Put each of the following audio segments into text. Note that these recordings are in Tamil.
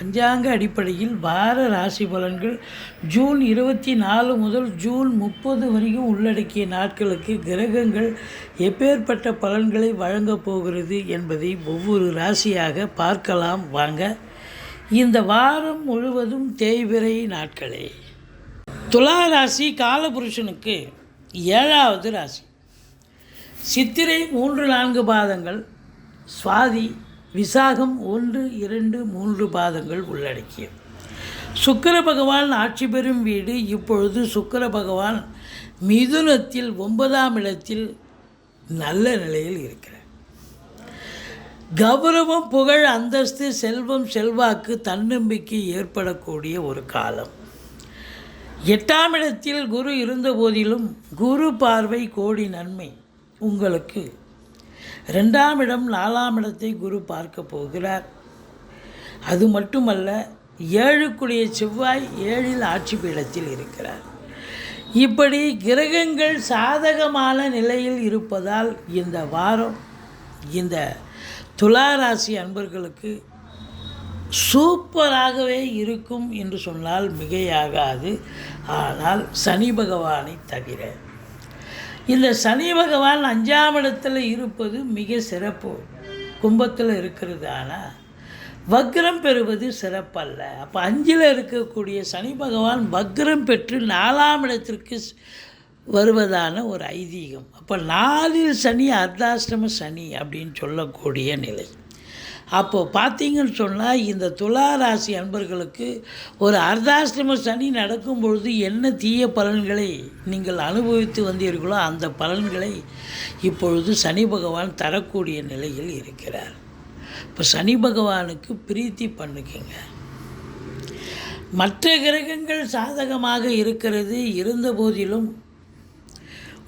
பஞ்சாங்க அடிப்படையில் வார ராசி பலன்கள் ஜூன் இருபத்தி நாலு முதல் ஜூன் முப்பது வரைக்கும் உள்ளடக்கிய நாட்களுக்கு கிரகங்கள் எப்பேற்பட்ட பலன்களை வழங்கப் போகிறது என்பதை ஒவ்வொரு ராசியாக பார்க்கலாம். வாங்க இந்த வாரம் முழுவதும் தேய்பிறை நாட்களே. துலா ராசி காலபுருஷனுக்கு ஏழாவது ராசி. சித்திரை மூன்று நான்கு பாதங்கள் சுவாதி விசாகம் ஒன்று இரண்டு மூன்று பாதங்கள் உள்ளடக்கியது. சுக்கர பகவான் ஆட்சி பெறும் வீடு இப்பொழுது சுக்கர பகவான் மிதுனத்தில் ஒன்பதாம் இடத்தில் நல்ல நிலையில் இருக்கிறார். கௌரவம் புகழ் அந்தஸ்து செல்வம் செல்வாக்கு தன்னம்பிக்கை ஏற்படக்கூடிய ஒரு காலம். எட்டாம் இடத்தில் குரு இருந்த போதிலும் குரு பார்வை கோடி நன்மை உங்களுக்கு ரெண்டாம் இடம் நாலாம் இடத்தை குரு பார்க்க போகிறார். அது மட்டுமல்ல ஏழுக்குடைய செவ்வாய் ஏழில் ஆட்சி பீடத்தில் இருக்கிறார். இப்படி கிரகங்கள் சாதகமான நிலையில் இருப்பதால் இந்த வாரம் இந்த துலா ராசி அன்பர்களுக்கு சூப்பராகவே இருக்கும் என்று சொன்னால் மிகையாகாது. ஆனால் சனி பகவானை தவிர இந்த சனி பகவான் அஞ்சாம் இடத்துல இருப்பது மிக சிறப்பு. கும்பத்தில் இருக்கிறது ஆனால் வக்ரம் பெறுவது சிறப்பல்ல. அப்போ அஞ்சில் இருக்கக்கூடிய சனி பகவான் வக்ரம் பெற்று நாலாம் இடத்திற்கு வருவதான ஒரு ஐதீகம். அப்போ நாலில் சனி அர்த்தாஷ்டம சனி அப்படின்னு சொல்லக்கூடிய நிலை. அப்போது பார்த்தீங்கன்னு சொன்னால் இந்த துலா ராசி அன்பர்களுக்கு ஒரு அர்த்தாஷ்டம சனி நடக்கும் பொழுது என்ன தீய பலன்களை நீங்கள் அனுபவித்து வந்தீர்களோ அந்த பலன்களை இப்பொழுது சனி பகவான் தரக்கூடிய நிலையில் இருக்கிறார். இப்போ சனி பகவானுக்கு பிரீத்தி பண்ணுக்குங்க. மற்ற கிரகங்கள் சாதகமாக இருக்கிறது இருந்த போதிலும்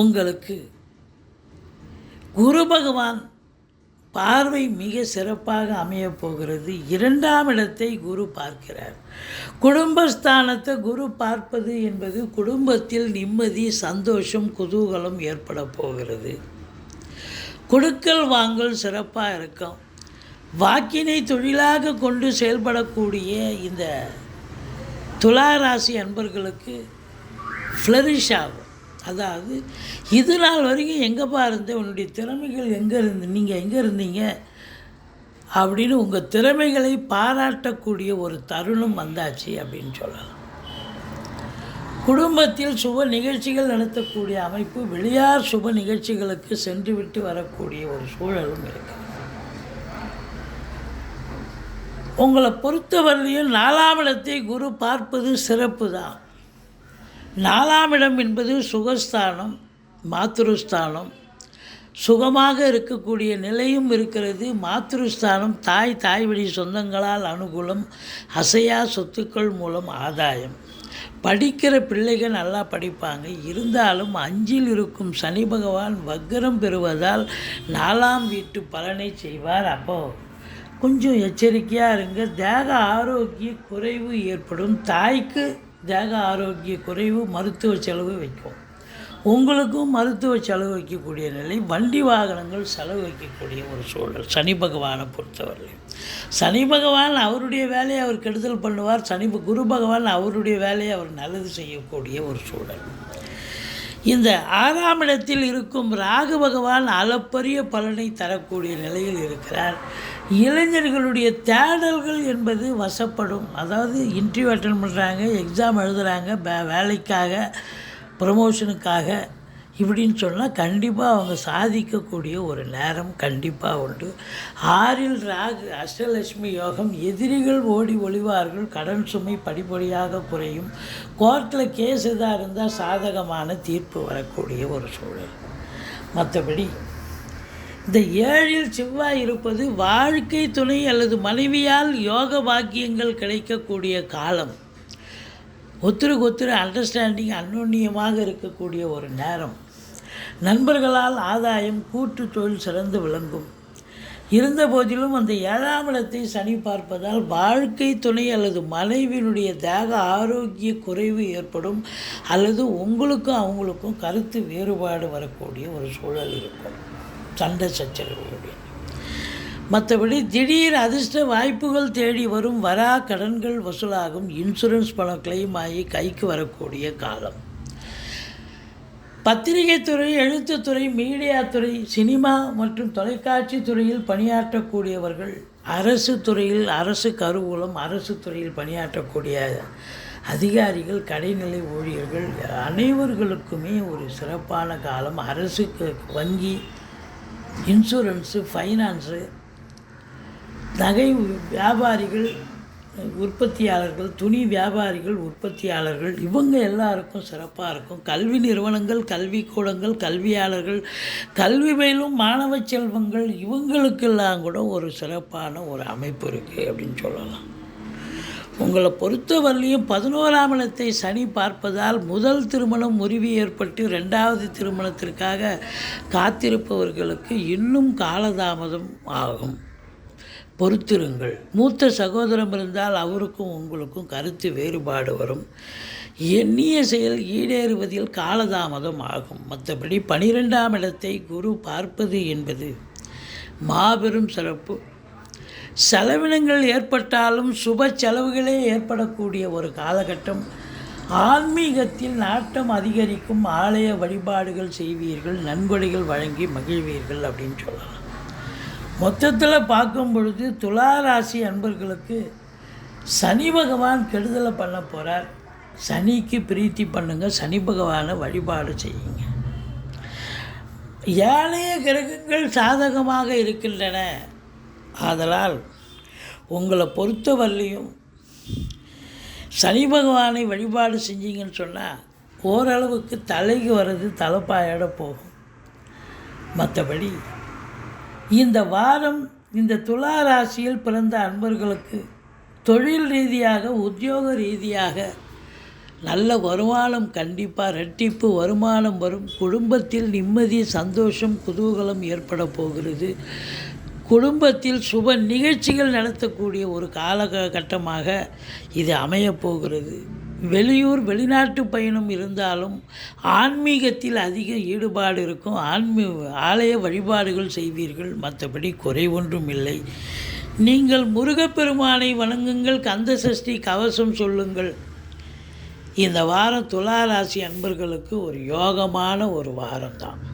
உங்களுக்கு குரு பகவான் பார்வை மிக சிறப்பாக அமையப் போகிறது. இரண்டாம் இடத்தை குரு பார்க்கிறார். குடும்பஸ்தானத்தை குரு பார்ப்பது என்பது குடும்பத்தில் நிம்மதி சந்தோஷம் குதூகலம் ஏற்பட போகிறது. கொடுக்கல் வாங்கல் சிறப்பாக இருக்கும். வாக்கினை தொழிலாக கொண்டு செயல்படக்கூடிய இந்த துலா ராசி அன்பர்களுக்கு ஃப்ளரிஷ் ஆகும். அதாவது இது நாள் வரைக்கும் எங்கேப்பா இருந்த? உன்னுடைய திறமைகள் எங்கே இருந்து? நீங்கள் எங்கே இருந்தீங்க? அப்படின்னு உங்கள் திறமைகளை பாராட்டக்கூடிய ஒரு தருணம் வந்தாச்சு அப்படின்னு சொல்லலாம். குடும்பத்தில் சுப நிகழ்ச்சிகள் நடத்தக்கூடிய அமைப்பு வெளியார் சுப நிகழ்ச்சிகளுக்கு சென்றுவிட்டு வரக்கூடிய ஒரு சூழலும் இருக்குது உங்களை பொறுத்தவரையும் நாலாம் இடத்தை குரு பார்ப்பது சிறப்பு தான் நாலாம் இடம் என்பது சுகஸ்தானம் மாத்திருஸ்தானம். சுகமாக இருக்கக்கூடிய நிலையும் இருக்கிறது. மாத்திருஸ்தானம் தாய் தாய் வழி சொந்தங்களால் அனுகூலம் அசையா சொத்துக்கள் மூலம் ஆதாயம். படிக்கிற பிள்ளைகள் நல்லா படிப்பாங்க. இருந்தாலும் அஞ்சில் இருக்கும் சனி பகவான் வக்கரம் பெறுவதால் நாலாம் வீட்டு பலனை செய்வார். அப்போது கொஞ்சம் எச்சரிக்கையாக இருங்க. தேக ஆரோக்கிய குறைவு ஏற்படும். தாய்க்கு தேக ஆரோக்கிய குறைவு மருத்துவ செலவு வைக்கும். உங்களுக்கும் மருத்துவ செலவு வைக்கக்கூடிய நிலை வண்டி வாகனங்கள் செலவு வைக்கக்கூடிய ஒரு சூழல். சனி பகவானை பொறுத்தவரை. சனி பகவான் அவருடைய வேலையை அவர் கெடுதல் பண்ணுவார். சனி குரு பகவான் அவருடைய வேலையை அவர் நல்லது செய்யக்கூடிய ஒரு சூழல். இந்த ஆறாம் இடத்தில் இருக்கும் ராகு பகவான் அளப்பரிய பலனை தரக்கூடிய நிலையில் இருக்கிறார். இளைஞர்களுடைய தேடல்கள் என்பது வசப்படும். அதாவது இன்டர்வியூ அட்டன் பண்ணுறாங்க எக்ஸாம் எழுதுகிறாங்க வே வேலைக்காக ப்ரமோஷனுக்காக இப்படின்னு சொன்னால் கண்டிப்பாக அவங்க சாதிக்கக்கூடிய ஒரு நேரம் கண்டிப்பாக உண்டு. ஆறில் ராகு அஷ்டலட்சுமி யோகம் எதிரிகள் ஓடி ஒளிவார்கள் கடன் சுமை படிப்படியாக குறையும். கோர்ட்டில் கேஸ் எதாக இருந்தால் சாதகமான தீர்ப்பு வரக்கூடிய ஒரு சூழல். மற்றபடி இந்த ஏழில் செவ்வாய் இருப்பது வாழ்க்கை துணை அல்லது மனைவியால் யோக பாக்கியங்கள் கிடைக்கக்கூடிய காலம். ஒத்துருக்கு ஒத்துரு அண்டர்ஸ்டாண்டிங் அந்யோன்யமாக இருக்கக்கூடிய ஒரு நேரம். நண்பர்களால் ஆதாயம் கூட்டு தொழில் சிறந்து விளங்கும். இருந்த போதிலும் அந்த ஏழாம் இடத்தை சனி பார்ப்பதால் வாழ்க்கை துணை அல்லது மனைவியினுடைய தேக ஆரோக்கிய குறைவு ஏற்படும் அல்லது உங்களுக்கும் அவங்களுக்கும் கருத்து வேறுபாடு வரக்கூடிய ஒரு சூழல் இருக்கும். சண்டை சச்சரவுகளுடைய. மற்றபடி திடீர் அதிர்ஷ்ட வாய்ப்புகள் தேடி வரும் வரா கடன்கள் வசூலாகும் இன்சூரன்ஸ் பணம் கிளைம் ஆகி கைக்கு வரக்கூடிய காலம். பத்திரிகை துறை எழுத்துத்துறை மீடியா துறை சினிமா மற்றும் தொலைக்காட்சி துறையில் பணியாற்றக்கூடியவர்கள் அரசு துறையில் அரசு கருவூலம் அரசு துறையில் பணியாற்றக்கூடிய அதிகாரிகள் கடைநிலை ஊழியர்கள் அனைவர்களுக்குமே ஒரு சிறப்பான காலம். அரசுக்கு வங்கி இன்சூரன்ஸு ஃபைனான்ஸு நகை வியாபாரிகள் உற்பத்தியாளர்கள் துணி வியாபாரிகள் உற்பத்தியாளர்கள் இவங்க எல்லாருக்கும் சிறப்பாக இருக்கும். கல்வி நிறுவனங்கள் கல்விக்கூடங்கள் கல்வியாளர்கள் கல்வி பயிலும் மாணவ செல்வங்கள் இவங்களுக்கெல்லாம் கூட ஒரு சிறப்பான ஒரு அமைப்பு இருக்குது அப்படின்னு சொல்லலாம். உங்களை பொறுத்தவரையிலையும் பதினோராம் இடத்தை சனி பார்ப்பதால் முதல் திருமணம் முறிவு ஏற்பட்டு ரெண்டாவது திருமணத்திற்காக காத்திருப்பவர்களுக்கு இன்னும் காலதாமதம் ஆகும். பொறுத்திருங்கள். மூத்த சகோதரம் இருந்தால் அவருக்கும் உங்களுக்கும் கருத்து வேறுபாடு வரும். எண்ணிய செயல் ஈடேறுவதில் காலதாமதம் ஆகும். மற்றபடி பனிரெண்டாம் இடத்தை குரு பார்ப்பது என்பது மாபெரும் சிறப்பு. செலவினங்கள் ஏற்பட்டாலும் சுப செலவுகளே ஏற்படக்கூடிய ஒரு காலகட்டம். ஆன்மீகத்தில் நாட்டம் அதிகரிக்கும் ஆலய வழிபாடுகள் செய்வீர்கள். நன்கொடைகள் வழங்கி மகிழ்வீர்கள் அப்படின்னு சொல்லலாம். மொத்தத்தில் பார்க்கும் பொழுது துலா ராசி அன்பர்களுக்கு சனி பகவான் கெடுதலை பண்ண போகிறார் சனிக்கு பிரீத்தி பண்ணுங்கள் சனி பகவானை வழிபாடு செய்யுங்க. ஏழைய கிரகங்கள் சாதகமாக இருக்கின்றன. ஆதலால் உங்களை பொறுத்தவரையும் சனி பகவானை வழிபாடு செஞ்சீங்கன்னு சொன்னால் ஓரளவுக்கு தலைக்கு வர்றது தலைப்பாயோட போகும். மற்றபடி இந்த வாரம் இந்த துலா ராசியில் பிறந்த அன்பர்களுக்கு தொழில் ரீதியாக உத்தியோக ரீதியாக நல்ல வருமானம் கண்டிப்பாக ரெட்டிப்பு வருமானம் வரும். குடும்பத்தில் நிம்மதி சந்தோஷம் குதூகலம் ஏற்பட போகிறது. குடும்பத்தில் சுப நிகழ்ச்சிகள் நடத்தக்கூடிய ஒரு காலகட்டமாக இது அமையப்போகிறது வெளியூர் வெளிநாட்டு பயணம் இருந்தாலும் ஆன்மீகத்தில் அதிக ஈடுபாடு இருக்கும். ஆன்மீ ஆலய வழிபாடுகள் செய்வீர்கள். மற்றபடி குறை ஒன்றும் இல்லை. நீங்கள் முருகப்பெருமானை வணங்குங்கள். கந்த சஷ்டி கவசம் சொல்லுங்கள். இந்த வாரம் துலா ராசி அன்பர்களுக்கு ஒரு யோகமான ஒரு வாரம் தான்